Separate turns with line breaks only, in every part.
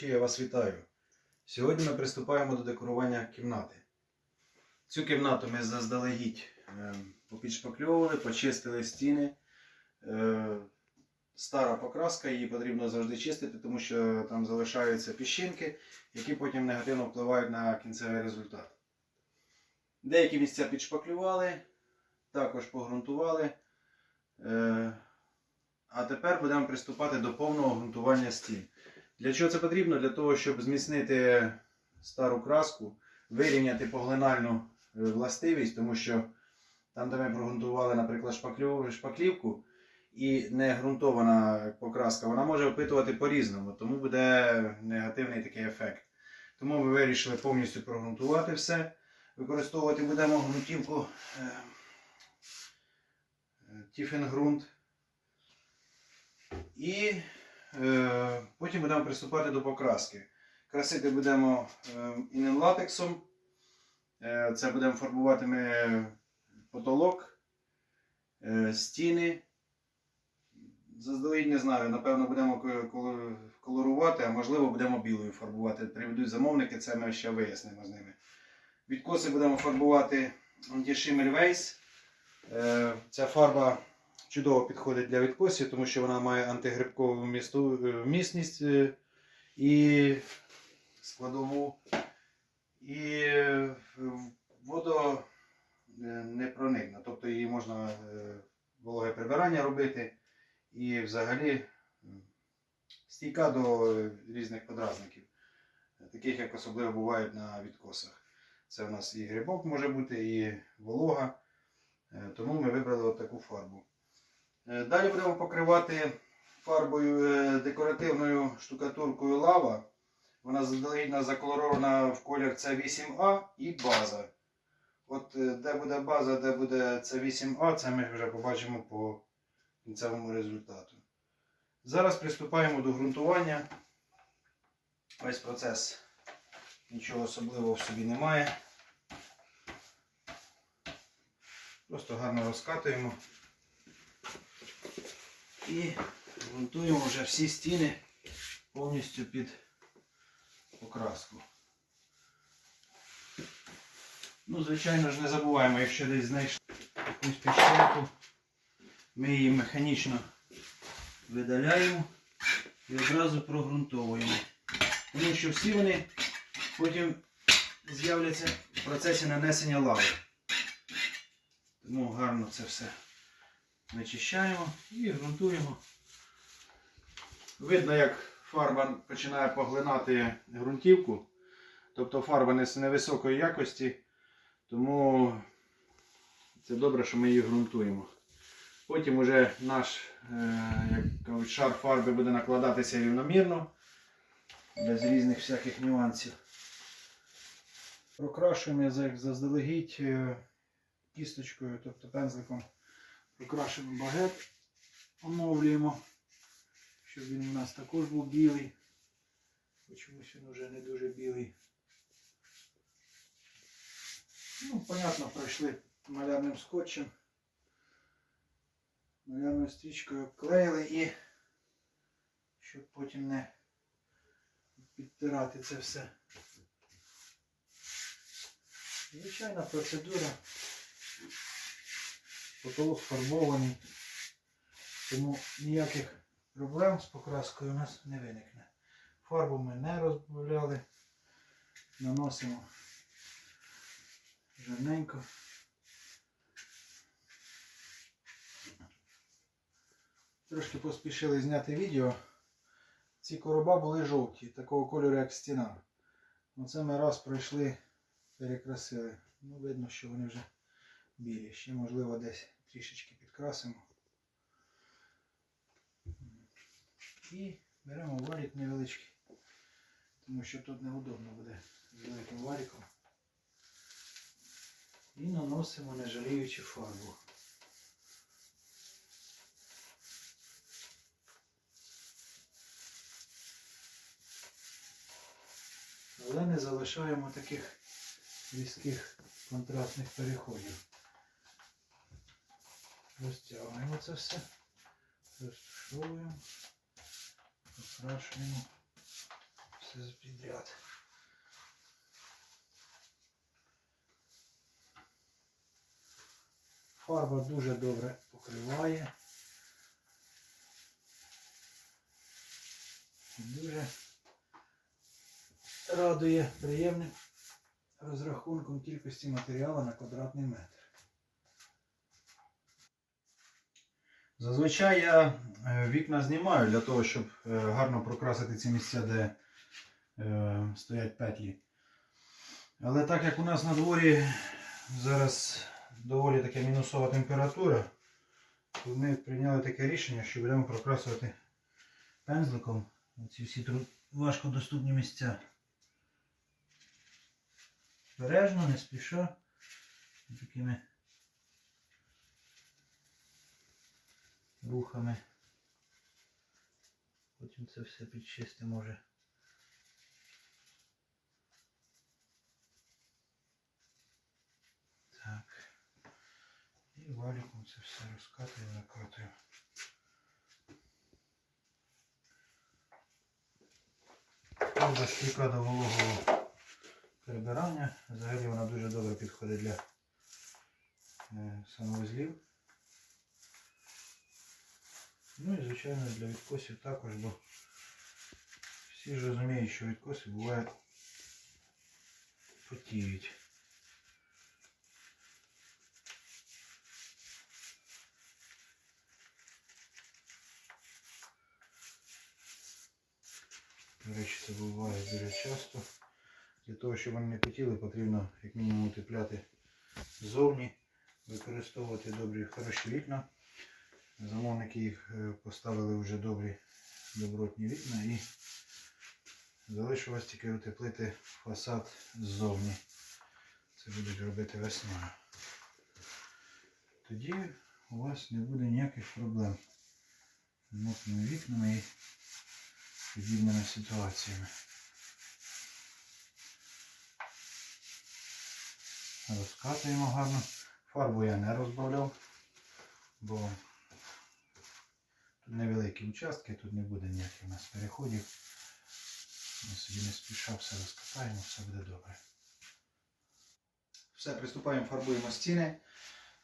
глядачі, я вас вітаю. Сьогодні ми приступаємо до декорування кімнати. Цю кімнату ми заздалегідь е, попідшпакльовували, почистили стіни. Е, Стара покраска, її потрібно завжди чистити, тому що там залишаються піщинки, які потім негативно впливають на кінцевий результат. Деякі місця підшпаклювали, також погрунтували. Е, А тепер будемо приступати до повного ґрунтування стін. Для чого це потрібно? Для того, щоб зміцнити стару краску, вирівняти поглинальну е, властивість, тому що там, де ми прогрунтували, наприклад, шпаклівку, і не ґрунтована покраска, вона може опитувати по-різному, тому буде негативний такий ефект. Тому ми вирішили повністю прогрунтувати все. Використовувати будемо ґрунтівку е, е, Тіфенгрунт. І е, потім будемо приступати до покраски. Красити будемо е, інен-латексом. Е, це будемо фарбувати ми потолок, е, стіни. Заздалегідь не знаю, напевно, будемо колорувати, а можливо будемо білою фарбувати. Приведуть замовники, це ми ще вияснимо з ними. Відкоси будемо фарбувати Anti-Shimmer Weiss. Е, Ця фарба чудово підходить для відкосів, тому що вона має антигрибкову вмісту- е, вмісність е, і складову. І е, водо е, непроникна. Тобто її можна вологе прибирання робити і взагалі стійка до різних подразників, таких як особливо бувають на відкосах. Це у нас і грибок може бути, і волога. Тому ми вибрали таку фарбу. Е, Далі будемо покривати фарбою е, декоративною штукатуркою лава. Вона заздалегідь заколорована в колір С8А і база. От е, де буде база, де буде С8А, це ми вже побачимо по кінцевому результату. Зараз приступаємо до ґрунтування. Весь процес нічого особливого в собі немає. Просто гарно розкатуємо і ґрунтуємо вже всі стіни повністю під покраску. Ну, звичайно ж, не забуваємо, якщо десь знайшли якусь піщинку, ми її механічно видаляємо і одразу прогрунтовуємо. Тому що всі вони потім з'являться в процесі нанесення лави. Тому гарно це все вичищаємо і ґрунтуємо. Видно, як фарба починає поглинати ґрунтівку. Тобто фарба не з невисокої якості, тому це добре, що ми її ґрунтуємо. Потім уже наш е, як шар фарби буде накладатися рівномірно, без різних всяких нюансів. Прокрашуємо заздалегідь е, кісточкою, тобто пензликом прокрашуємо багет, оновлюємо, щоб він у нас також був білий. Бо Чомусь він вже не дуже білий. Ну, понятно, пройшли малярним скотчем. Малярною стрічкою обклеїли і щоб потім не підтирати це все. Звичайна процедура. Потолок фарбований, тому ніяких проблем з покраскою у нас не виникне. Фарбу ми не розбавляли, наносимо жирненько. Трошки поспішили зняти відео. Ці короба були жовті, такого кольору, як стіна. Оце ми раз пройшли, перекрасили. Ну, видно, що вони вже білі. Ще, можливо, десь трішечки підкрасимо. І беремо валік невеличкий, тому що тут неудобно буде з великим валіком. І наносимо не жаліючи фарбу. Але не залишаємо таких різких контрастних переходів. Розтягуємо це все, розташовуємо, покрашуємо все підряд. Фарба дуже добре покриває. Дуже радує приємним розрахунком кількості матеріалу на квадратний метр. Зазвичай я е, вікна знімаю для того, щоб е, гарно прокрасити ці місця, де е, стоять петлі. Але так як у нас на дворі зараз доволі така мінусова температура, то ми прийняли таке рішення, що будемо прокрасувати пензликом ці всі тру- важкодоступні місця. Бережно, не спіша. Такими рухами. Потім це все підчистимо може. Так. І валіком це все розкатуємо, накатуємо. Правда, стійка до вологого прибирання. Взагалі вона дуже добре підходить для е, санвузлів. Ну і звичайно для відкосів також, бо всі ж розуміють, що відкоси бувають потіють. До речі, це буває дуже часто. Для того, щоб вони не потіли, потрібно як мінімум утепляти ззовні, використовувати добрі хороші вікна. Замовники їх е, поставили вже добрі добротні вікна і залишилось тільки утеплити фасад ззовні. Це будуть робити весною. Тоді у вас не буде ніяких проблем з мокрими вікнами і подібними ситуаціями. Розкатуємо гарно. Фарбу я не розбавляв, бо невеликі участки, тут не буде ніяких у нас переходів. Ми собі не спіша все розкатаємо, все буде добре. Все, приступаємо, фарбуємо стіни.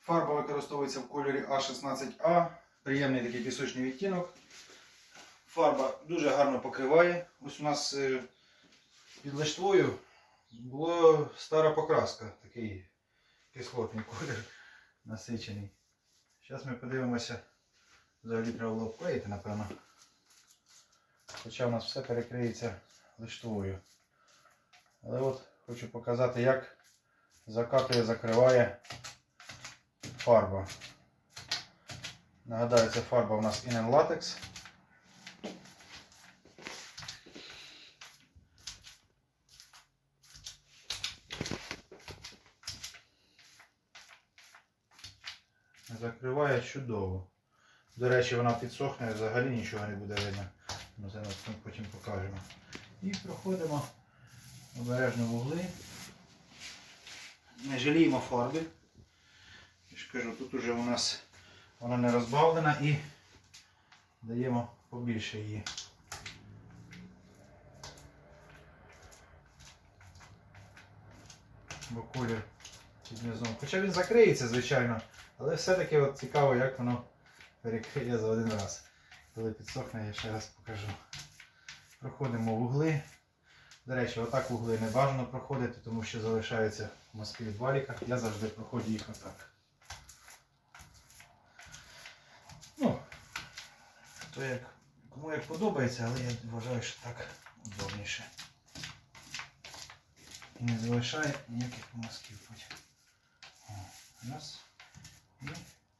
Фарба використовується в кольорі А16А. Приємний такий пісочний відтінок. Фарба дуже гарно покриває. Ось у нас е, під лиштвою була стара покраска, такий кислотний колір насичений. Зараз ми подивимося. Взагалі треба було обклеїти, напевно. Хоча в нас все перекриється лиштвою. Але от хочу показати, як закатує, закриває фарба. Нагадаю, це фарба у нас Inen Latex. Закриває чудово. До речі, вона підсохне, взагалі нічого не буде видно. Ми зараз потім покажемо. І проходимо обережно вугли. Не жаліємо фарби. Я ж кажу, тут уже у нас вона не розбавлена і даємо побільше її. Бо колір під низом. Хоча він закриється, звичайно, але все-таки цікаво, як воно перекриє за один раз. Коли підсохне, я ще раз покажу. Проходимо вугли. До речі, отак вугли не бажано проходити, тому що залишаються мазки від валіка. Я завжди проходжу їх отак. Ну, то як, кому як подобається, але я вважаю, що так удобніше. І не залишає ніяких мазків потім. Раз. І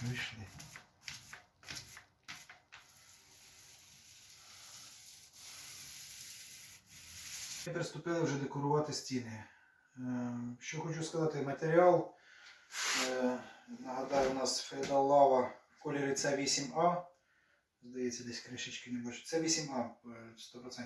вийшли. Ми приступили вже декорувати стіни. Е, Що хочу сказати, матеріал. е, Нагадаю, у нас Феодал Лава в кольорі С8А. Здається, десь кришечки не бачу. Це 8А е, 100%.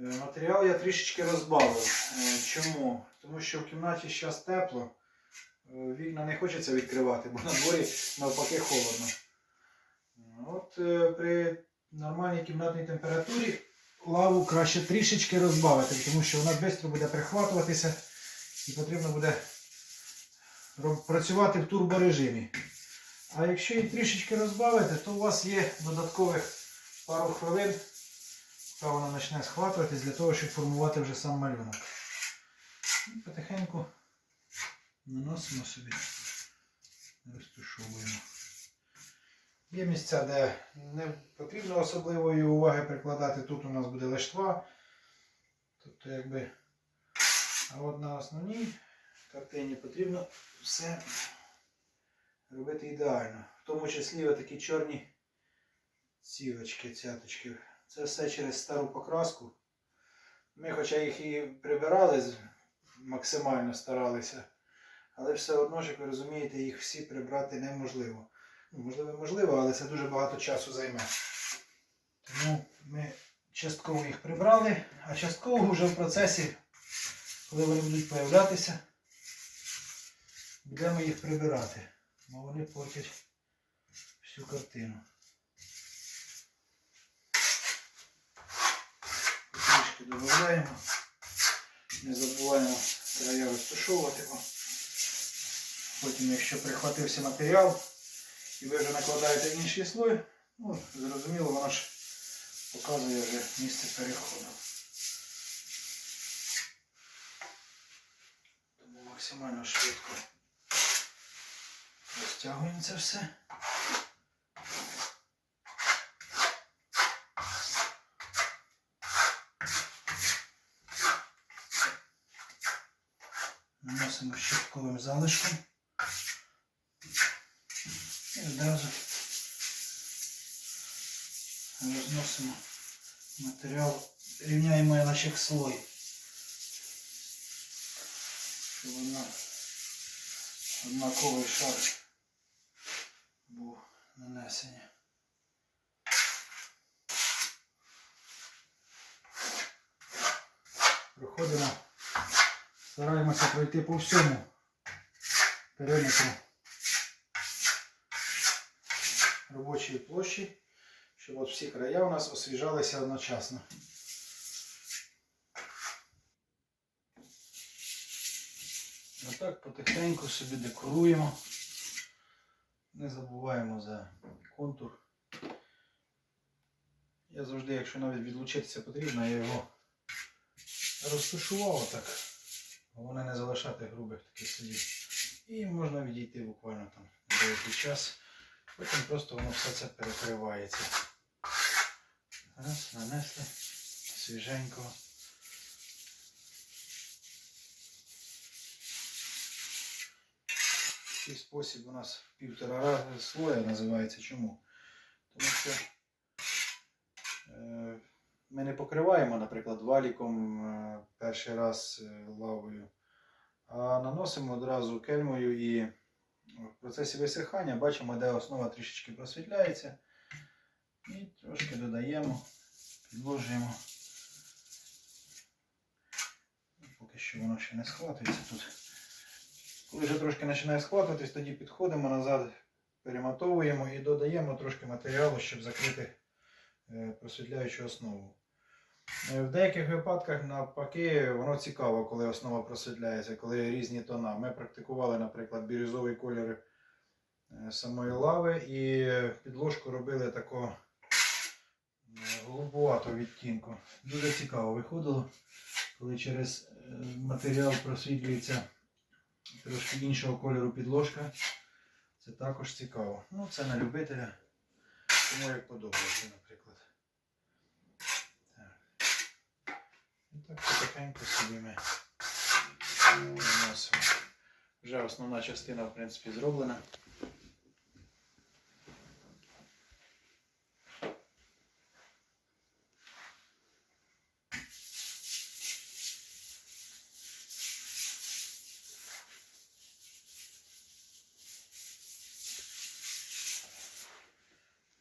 Е, Матеріал я трішечки розбавив. Е, Чому? Тому що в кімнаті зараз тепло. Вікна не хочеться відкривати, бо на дворі навпаки холодно. От при нормальній кімнатній температурі лаву краще трішечки розбавити, тому що вона швидко буде прихватуватися і потрібно буде працювати в турборежимі. А якщо її трішечки розбавити, то у вас є додаткових пару хвилин, поки вона почне схватуватись для того, щоб формувати вже сам малюнок. І потихеньку наносимо собі, розташовуємо. Є місця, де не потрібно особливої уваги прикладати. Тут у нас буде лиштва. Тобто, якби. А от на основній картині потрібно все робити ідеально. В тому числі отакі чорні цілочки, цяточки. Це все через стару покраску. Ми, хоча їх і прибирали, максимально старалися, але все одно, як ви розумієте, їх всі прибрати неможливо. Можливо, можливо, але це дуже багато часу займе. Тому ми частково їх прибрали, а частково вже в процесі, коли вони будуть появлятися, будемо їх прибирати. Бо вони портять всю картину. Трішки додаємо. Не забуваємо края розташовувати. Потім, якщо прихватився матеріал, і ви вже накладаєте інший слой, ну, зрозуміло, воно ж показує вже місце переходу. Тому максимально швидко розтягуємо це все. Наносимо щітковим залишком. Одразу розносимо матеріал, рівняємо його як слой. Щоб вона однаковий шар був нанесений. Проходимо, стараємося пройти по всьому периметру робочої площі, щоб от всі края у нас освіжалися одночасно. Отак потихеньку собі декоруємо. Не забуваємо за контур. Я завжди, якщо навіть відлучитися потрібно, я його розташував отак. Головне не залишати грубих таких слідів. І можна відійти буквально там деякий час. Потім просто воно все це перекривається. Раз, нанесли свіженько. Такий спосіб у нас півтора ра- слоя називається. Чому? Тому що е, ми не покриваємо, наприклад, валіком е, перший раз е, лавою, а наносимо одразу кельмою і в процесі висихання бачимо, де основа трішечки просвітляється. І трошки додаємо, підложуємо. Поки що воно ще не схватується тут. Коли вже трошки починає схватуватись, тоді підходимо назад, перематовуємо і додаємо трошки матеріалу, щоб закрити е, просвітляючу основу. Е, В деяких випадках навпаки воно цікаво, коли основа просвітляється, коли різні тона. Ми практикували, наприклад, бірюзовий колір е, самої лави і підложку робили такого е, голубуватого відтінку. Дуже цікаво виходило, коли через матеріал просвітлюється трошки іншого кольору підложка. Це також цікаво. Ну, це на любителя. Тому як подобається, наприклад. Так. І так потихеньку собі ми наносимо. Вже основна частина, в принципі, зроблена.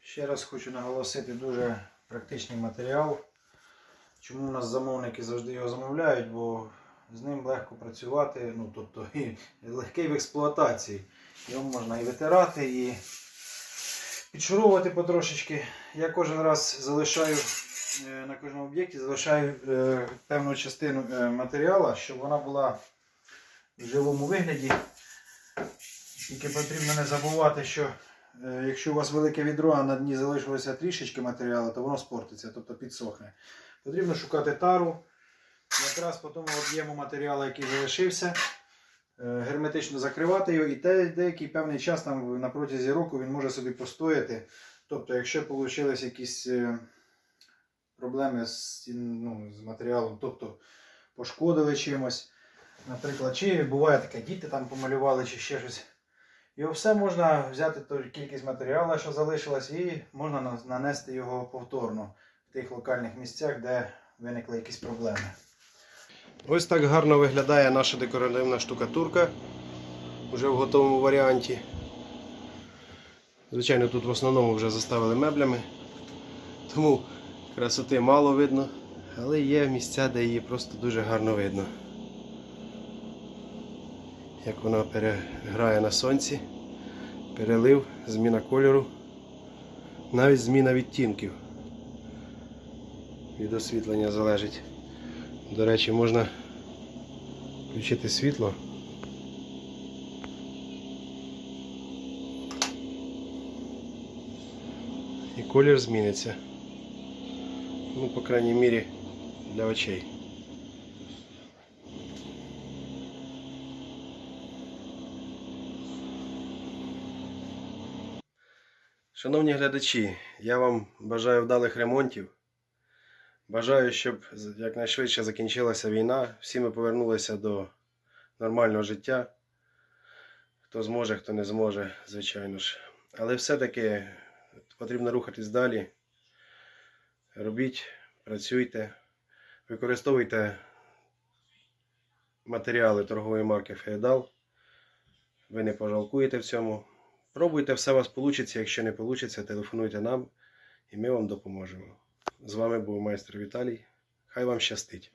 Ще раз хочу наголосити дуже практичний матеріал. Чому у нас замовники завжди його замовляють, бо з ним легко працювати, ну тобто і легкий в експлуатації. Його можна і витирати, і підшуровувати потрошечки. Я кожен раз залишаю е, на кожному об'єкті залишаю е, певну частину е, матеріалу, щоб вона була в живому вигляді. Тільки потрібно не забувати, що якщо у вас велике відро, а на дні залишилося трішечки матеріалу, то воно спортиться, тобто підсохне. Потрібно шукати тару. Якраз по тому об'єму матеріалу, який залишився, е, герметично закривати його і деякий певний час там на протязі року він може собі постояти. Тобто, якщо вийшли якісь е, проблеми з, ну, з матеріалом, тобто пошкодили чимось, наприклад, чи буває таке, діти там помалювали чи ще щось. Його все можна взяти ту кількість матеріалу, що залишилось, і можна нанести його повторно тих локальних місцях, де виникли якісь проблеми.
Ось так гарно виглядає наша декоративна штукатурка вже в готовому варіанті. Звичайно, тут в основному вже заставили меблями, тому красоти мало видно, але є місця, де її просто дуже гарно видно. Як вона переграє на сонці, перелив, зміна кольору, навіть зміна відтінків. Від освітлення залежить. До речі, можна включити світло. І колір зміниться. Ну, по крайній мірі, для очей. Шановні глядачі, я вам бажаю вдалих ремонтів. Бажаю, щоб якнайшвидше закінчилася війна, всі ми повернулися до нормального життя. Хто зможе, хто не зможе, звичайно ж. Але все-таки потрібно рухатись далі. Робіть, працюйте, використовуйте матеріали торгової марки Феодал. Ви не пожалкуєте в цьому. Пробуйте, все у вас вийде. Якщо не вийде, телефонуйте нам і ми вам допоможемо. З вами був майстер Віталій. Хай вам щастить.